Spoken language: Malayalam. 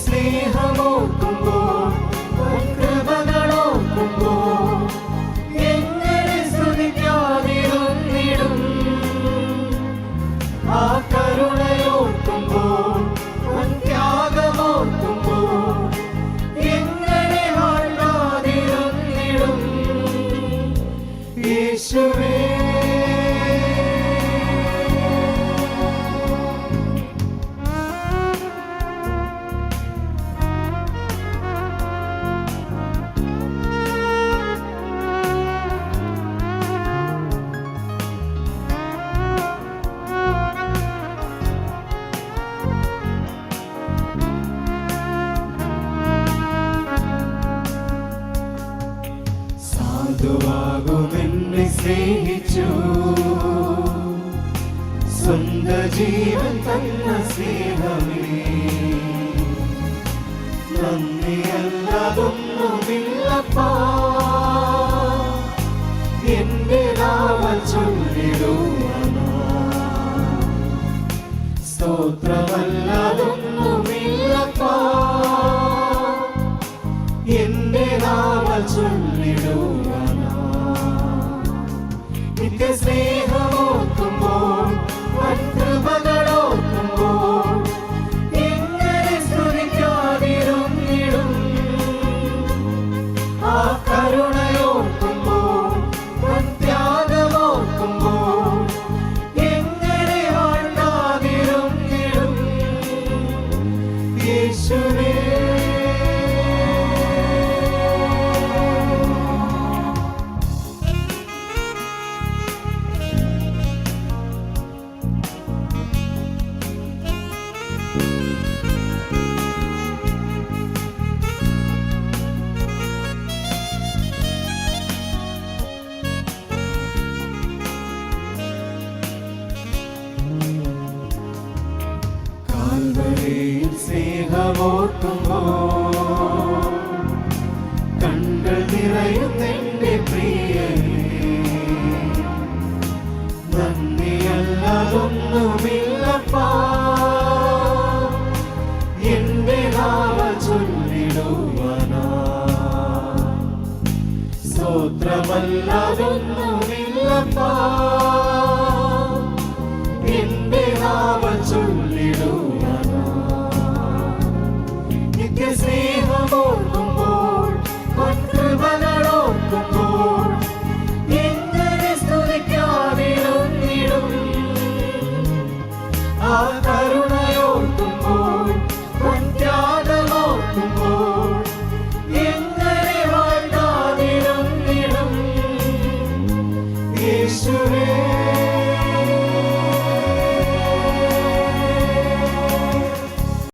നിത്യ സാധുവാകുമെന്നെ സ്നേഹിച്ചു. സ്വന്ത ജീവൻ തന്ന സ്നേഹമേ. നന്ദിയല്ലാതൊന്നുമില്ലപ്പാ. എന്റെ നാമം ചൊല്ലിടുവാനാ സ്തോത്രമല്ലാതൊന്നുമില്ലപ്പാ. എന്റെ നാമം ചൊല്ലിടുവാനാ 'Cause we. സ്നേഹമോർക്കുമ്പോ കണ്കൾ നിറയുന്നെന്റെ പ്രിയനെ നന്ദിയല്ലതൊന്നുമില്ലപ്പാ. നാമ ചൊല്ലിടുവാനാ സ്തോത്രമല്ലതൊന്നുമില്ലപ്പാ. Christmas.